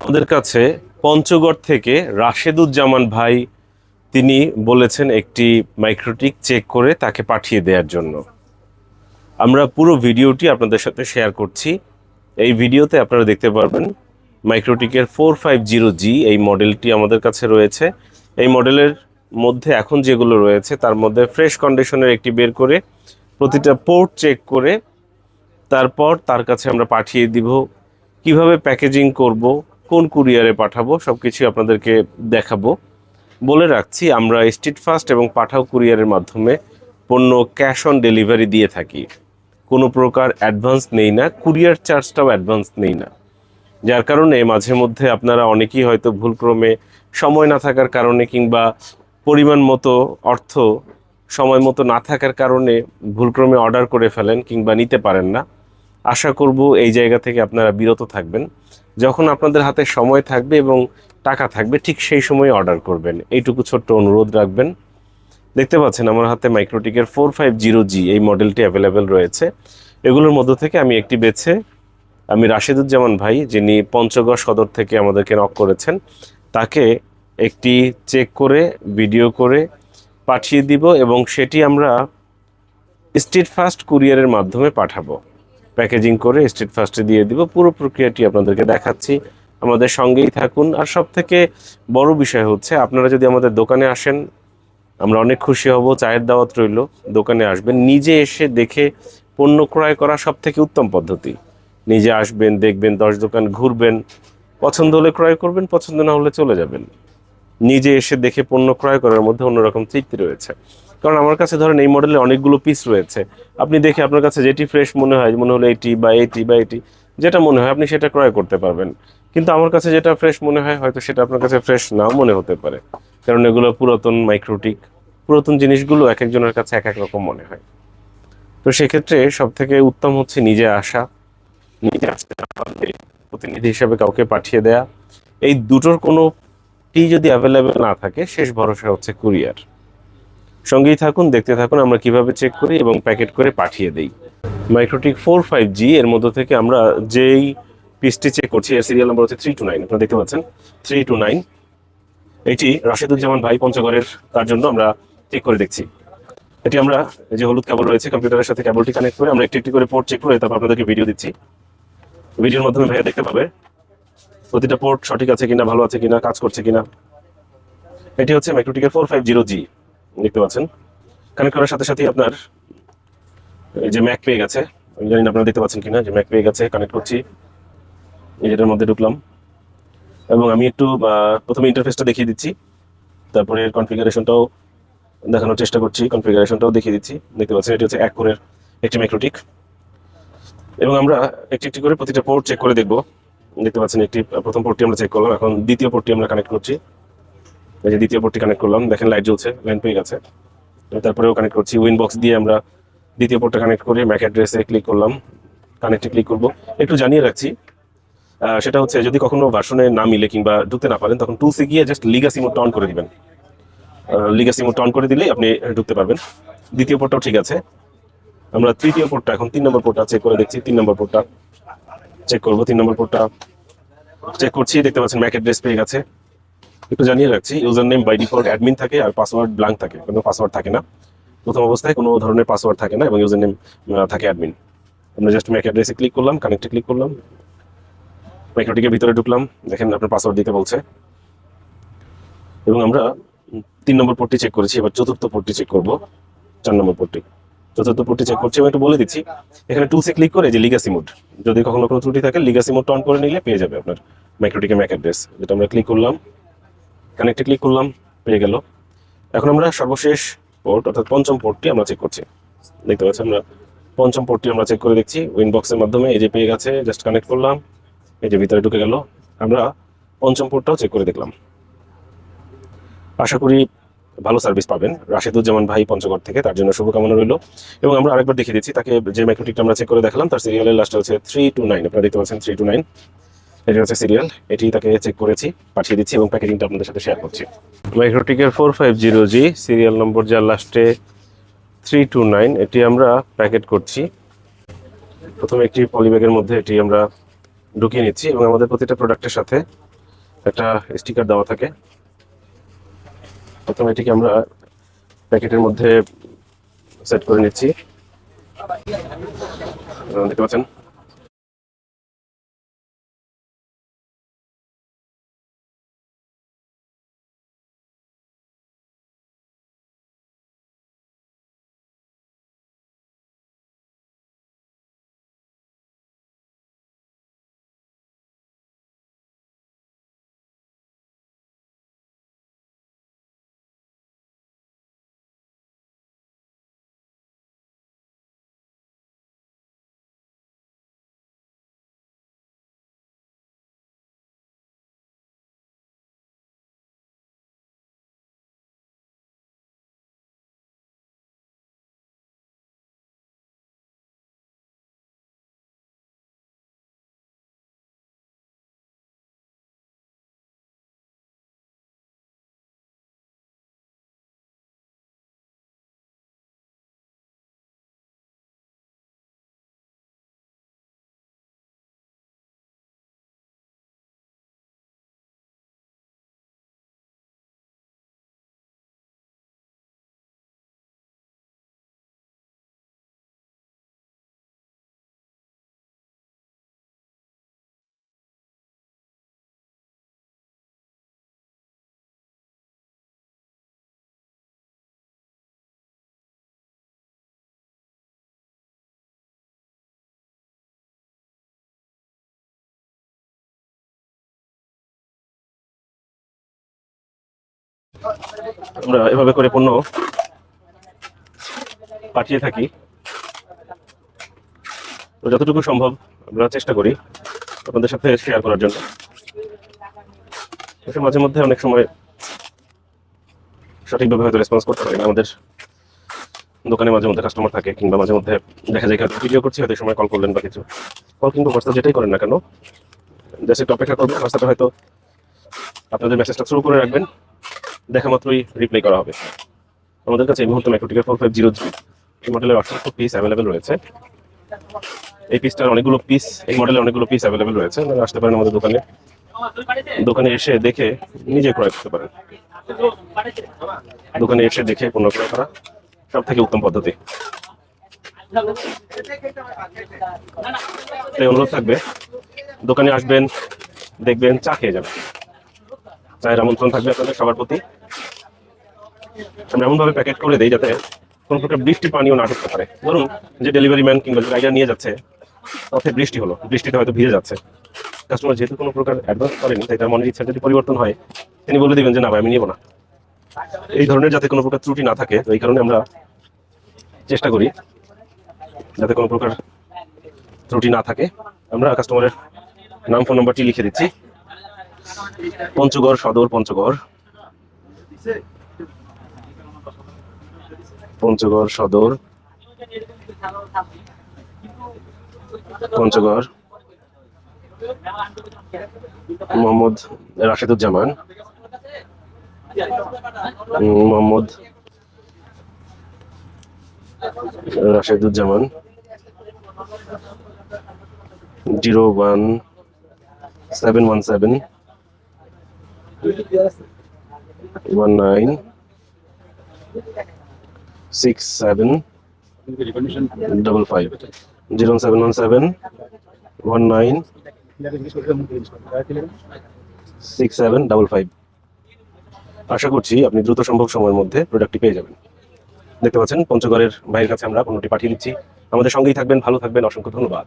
আমাদের কাছে পঞ্চগড় থেকে রাশেদুজ্জামান ভাই, তিনি বলেছেন একটি মাইক্রোটিক চেক করে তাকে পাঠিয়ে দেওয়ার জন্য। আমরা পুরো ভিডিওটি আপনাদের সাথে শেয়ার করছি। এই ভিডিওতে আপনারা দেখতে পারবেন মাইক্রোটিকের ফোর ফাইভ জিরো জি এই মডেলটি আমাদের কাছে রয়েছে। এই মডেলের মধ্যে এখন যেগুলো রয়েছে, তার মধ্যে ফ্রেশ কন্ডিশনের একটি বের করে, প্রতিটা পোর্ট চেক করে, তারপর তার কাছে আমরা পাঠিয়ে দিব। কীভাবে প্যাকেজিং করব? কোন কুরিয়ারে পাঠাবো সব কিছু আপনাদেরকে দেখাবো। বলে রাখছি, আমরা স্ট্রিট ফাস্ট এবং পাঠাও কুরিয়ারের মাধ্যমে পণ্য ক্যাশ অন ডেলিভারি দিয়ে থাকি। কোনো প্রকার অ্যাডভান্স নেই না, কুরিয়ার চার্জটাও অ্যাডভান্স নেই না। যার কারণে মাঝে মধ্যে আপনারা অনেকেই হয়তো ভুলক্রমে সময় না থাকার কারণে কিংবা পরিমাণ মতো অর্থ, সময় মতো না থাকার কারণে ভুলক্রমে অর্ডার করে ফেলেন কিংবা নিতে পারেন না। আশা করব এই জায়গা থেকে আপনারা বিরত থাকবেন। যখন আপনাদের হাতে সময় থাকবে এবং টাকা থাকবে, ঠিক সেই সময় অর্ডার করবেন। এইটুকু ছোট্ট অনুরোধ রাখবেন। দেখতে পাচ্ছেন আমার হাতে মাইক্রোটিকের ফোর ফাইভ জিরো জি এই মডেলটি অ্যাভেলেবেল রয়েছে। এগুলোর মধ্য থেকে আমি একটি বেছে, আমি রাশিদুজ্জামান ভাই, যিনি পঞ্চগড় সদর থেকে আমাদেরকে নক করেছেন, তাকে একটি চেক করে ভিডিও করে পাঠিয়ে দিব এবং সেটি আমরা স্ট্রিট ফাস্ট কুরিয়ারের মাধ্যমে পাঠাবো। প্যাকেজিং করে স্টেট ফার্স্টে দিয়ে দিব। পুরো প্রক্রিয়াটি আপনাদেরকে দেখাচ্ছি। আমাদের সঙ্গেই থাকুন। আর সব থেকে বড় বিষয় হচ্ছে, আপনারা যদি আমাদের দোকানে আসেন, আমরা অনেক খুশি হব, চায়ের দাওয়াত রইল, দোকানে আসবেন। নিজে এসে দেখে পণ্য ক্রয় করা সব থেকে উত্তম পদ্ধতি। নিজে আসবেন, দেখবেন, দশ দোকান ঘুরবেন। পছন্দ হলে ক্রয় করবেন, পছন্দ না হলে চলে যাবেন। নিজে এসে দেখে পণ্য ক্রয় করার মধ্যে অন্যরকম তৃপ্তি রয়েছে। কারণ আমার কাছে ধরেন এই মডেলে অনেকগুলো পিস রয়েছে। আপনি দেখে আপনার কাছে যেটি ফ্রেশ মনে হয়, মনে হলো এইটি বা এইটি বা এইটি যেটা মনে হয় আপনি সেটা ক্রয় করতে পারবেন। কিন্তু আমার কাছে যেটা ফ্রেশ মনে হয়, হয়তো সেটা আপনার কাছে ফ্রেশ নাও মনে হতে পারে। কারণ এগুলো পুরাতন মাইক্রোটিক পুরাতন জিনিসগুলো এক একজনের কাছে এক এক রকম মনে হয়। তো সেক্ষেত্রে সব থেকে উত্তম হচ্ছে নিজে আসা, নিজে আসতে না পারলে প্রতিনিধি হিসাবে কাউকে পাঠিয়ে দেয়া। এই দুটোর কোনোটি যদি অ্যাভেলেবেল না থাকে, শেষ ভরসা হচ্ছে কুরিয়ার সঙ্গেই থাকুন, দেখতে থাকুন, আমরা কীভাবে চেক করি এবং প্যাকেট করে পাঠিয়ে দেই। মাইক্রোটিক ফোর ফাইভ জি এর মধ্যে থেকে আমরা যেই পিসটি চেক করছি, এর সিরিয়াল নাম্বার হচ্ছে থ্রি টু নাইন আপনারা দেখতে পাচ্ছেন? থ্রি টু নাইন এটি রাশেদুজ্জামান ভাই পঞ্চগড়ের, তার জন্য আমরা চেক করে দেখছি। এটি আমরা, এই যে হলুদ কেবল রয়েছে কম্পিউটারের সাথে কেবলটি কানেক্ট করে আমরা একটি একটি করে পোর্ট চেক করে তারপর আপনাদেরকে ভিডিও দিচ্ছি। ভিডিওর মাধ্যমে ভাইয়া দেখতে পাবে প্রতিটা পোর্ট সঠিক আছে কিনা, ভালো আছে কিনা, কাজ করছে কিনা। এটি হচ্ছে মাইক্রোটিকের ফোর ফাইভ জিরো জি দেখতে পাচ্ছেন। কানেক্ট করার সাথে সাথে আপনার যে ম্যাক পেয়ে গেছে। আমি জানি আপনারা দেখতে পাচ্ছেন কিনা, যে ম্যাক পেয়ে গেছে কানেক্ট করছি। এই যেটার মধ্যে ঢুকলাম। এবং আমি একটু প্রথমে ইন্টারফেসটা দেখিয়ে দিচ্ছি। তারপরে কনফিগারেশনটাও দেখানোর চেষ্টা করছি কনফিগারেশনটাও দেখিয়ে দিচ্ছি। দেখতে পাচ্ছেন, এটি হচ্ছে এক কোরের একটি মাইক্রোটিক এবং আমরা একটি একটি করে প্রতিটা পোর্ট চেক করে দেখব। দেখতে পাচ্ছেন, একটি প্রথম পোর্টটি আমরা চেক করলাম। এখন দ্বিতীয় পোর্টটি আমরা কানেক্ট করছি। যে দ্বিতীয় পোর্টটি কানেক্ট করলাম। দেখেন লাইট জ্বলছে লাইন পেয়ে গেছে। তারপরেও কানেক্ট করছি। উইন বক্স দিয়ে আমরা দ্বিতীয় পোর্টটা কানেক্ট করে ম্যাক অ্যাড্রেসে ক্লিক করলাম। কানেক্টে ক্লিক করব। একটু জানিয়ে রাখছি সেটা হচ্ছে যদি কখনো ভার্সনে না মিলে কিংবা ঢুকতে না পারেন, তখন টুলসে গিয়ে জাস্ট লিগাসি মোড অন করে দিবেন। লিগাসি মোড অন করে দিলেই আপনি ঢুকতে পারবেন। দ্বিতীয় পোর্টটাও ঠিক আছে। আমরা তৃতীয় পোর্টটা এখন তিন নম্বর পোর্টটা চেক করে দেখছি। তিন নম্বর পোর্টটা চেক করব। তিন নম্বর পোর্টটা চেক করছি। দেখতে পাচ্ছেন ম্যাক অ্যাড্রেস পেয়ে গেছে। একটু জানিয়ে রাখছি user name by default admin থাকে আর পাসওয়ার্ড ব্ল্যাঙ্ক থাকে, কোনো পাসওয়ার্ড থাকে না। প্রথম অবস্থায় কোনো ধরনের পাসওয়ার্ড থাকে না এবং ইউজার নেম থাকে অ্যাডমিন আমরা জাস্ট ম্যাক অ্যাড্রেসে ক্লিক করলাম কানেক্টে ক্লিক করলাম। মাইক্রোটিকের ভিতরে ঢুকলাম, দেখেন আপনার পাসওয়ার্ড দিতে বলছে। এবং আমরা তিন নম্বর পোর্টটি চেক করেছি, এবার চতুর্থ পোর্টটি চেক করব, চার নম্বর পোর্টটি চতুর্থ পোর্টটি চেক করছি আমি একটু বলে দিচ্ছি, এখানে টুলসে ক্লিক করে যে লিগাসি মোড যদি কখনো কোনো ত্রুটি থাকে লিগাসি মোড অন করে নিলে পেয়ে যাবে আপনার মাইক্রোটিকের ম্যাক অ্যাড্রেস যেটা আমরা ক্লিক করলাম কানেক্টে ক্লিক করলাম পেয়ে গেল। এখন আমরা সর্বশেষ পোর্ট অর্থাৎ পঞ্চম পোর্টটি আমরা চেক করছি। দেখতে পাচ্ছি আমরা পঞ্চম পোর্টটি আমরা চেক করে দেখছি উইন বক্সের মাধ্যমে। এই যে পেয়ে গেছে জাস্ট কানেক্ট করলাম, এই যে ভিতরে ঢুকে গেল, আমরা পঞ্চম পোর্টটাও চেক করে দেখলাম। আশা করি ভালো সার্ভিস পাবেন। রাশেদুজ্জামান ভাই পঞ্চগড় থেকে, তার জন্য শুভকামনা রইল। এবং আমরা আরেকবার দেখিয়ে দিচ্ছি, তাকে যে মাইক্রোটিকটা আমরা চেক করে দেখালাম, তার সিরিয়ালের লাস্ট হচ্ছে থ্রি টু নাইন আপনারা দেখতে পাচ্ছেন থ্রি টু নাইন এটি হচ্ছে সিরিয়াল এটি তাকে চেক করেছি, পাঠিয়ে দিচ্ছি এবং প্যাকেজিংটা আপনাদের সাথে শেয়ার করছি। মাইক্রোটিকের four five zero G serial number যার লাস্টে থ্রি টু নাইন এটি আমরা প্যাকেট করছি। প্রথমে একটি পলিব্যাগের মধ্যে এটি আমরা ঢুকিয়ে নিচ্ছি এবং আমাদের প্রতিটা প্রোডাক্টের সাথে একটা স্টিকার দেওয়া থাকে। প্রথমে এটিকে আমরা প্যাকেটের মধ্যে সেট করে নিচ্ছি। দেখতে পাচ্ছেন? আমরা এভাবে করে পণ্য পাঠিয়ে থাকি। তো যতটুকু সম্ভব আমরা চেষ্টা করি আপনাদের সাথে শেয়ার করার জন্য। মাঝে মধ্যে অনেক সময় সঠিকভাবে হয়তো রেসপন্স করতে পারি না। আমাদের দোকানে মাঝে মধ্যে কাস্টমার থাকে কিংবা মাঝে মধ্যে দেখা যায় হয়তো ভিডিও করছি, হয়তো সময় কল করলেন বা কিছু। কল কিংবা হোয়াটসঅ্যাপ যেটাই করেন না কেন জাস্ট একটু অপেক্ষা করবেন। হোয়াটসঅ্যাপে হয়তো আপনাদের মেসেজটা শুরু করে রাখবেন। দেখা মাত্রই রিপ্লাই করা হবে। আমাদের কাছে এই মুহূর্তে মাইক্রোটিকের ফোর ফাইভ জিরো জি এই মডেলের অসংখ্য পিস অ্যাভেলেবেল রয়েছে। এই পিসটার অনেকগুলো পিস এই মডেলের অনেকগুলো পিস অ্যাভেলেবেল রয়েছে। আপনারা আসতে পারেন আমাদের দোকানে। দোকানে এসে দেখে নিজে ক্রয় করতে পারেন। দোকানে এসে দেখে পণ্য ক্রয় করা সব থেকে উত্তম পদ্ধতি। তাই অনুরোধ থাকবে, দোকানে আসবেন, দেখবেন, চা খেয়ে যাবেন। চায়ের আমন্ত্রণ থাকবে আপনাদের সবার প্রতি। আমরা এমনভাবে প্যাকেট করে দিই যাতে কোনো প্রকার বৃষ্টি পানিও না ঢুকতে পারে। ধরুন যে ডেলিভারি ম্যান কিংবা যে গাইডার নিয়ে যাচ্ছে পথে বৃষ্টি হলো। বৃষ্টিতে হয়তো ভিজে যাচ্ছে। কাস্টমার যেহেতু কোনো প্রকার অ্যাডভান্স করেনি, তাই তার মনের ইচ্ছা যদি পরিবর্তন হয়, তিনি বলে দেবেন যে, না ভাই, আমি নিব না। এই ধরনের যাতে কোনো প্রকার ত্রুটি না থাকে, তো এই কারণে আমরা চেষ্টা করি যাতে কোনো প্রকার ত্রুটি না থাকে। আমরা কাস্টমারের নাম ফোন নাম্বারটি লিখে দিচ্ছি। পঞ্চগড় সদর, পঞ্চগড়। পঞ্চগড় সদর। Panchagarh. Mohammad Rasheduzzaman. Mohammad Rasheduzzaman. Zero one seven one seven. One nine six seven double five zero seven one seven one nine six seven double five আশা করছি আপনি দ্রুত সম্ভব সময়ের মধ্যে প্রোডাক্টটি পেয়ে যাবেন। দেখতে পাচ্ছেন, পঞ্চগড়ের ভাইয়ের কাছে আমরা পণ্যটি পাঠিয়ে দিচ্ছি। আমাদের সঙ্গেই থাকবেন, ভালো থাকবেন, অসংখ্য ধন্যবাদ।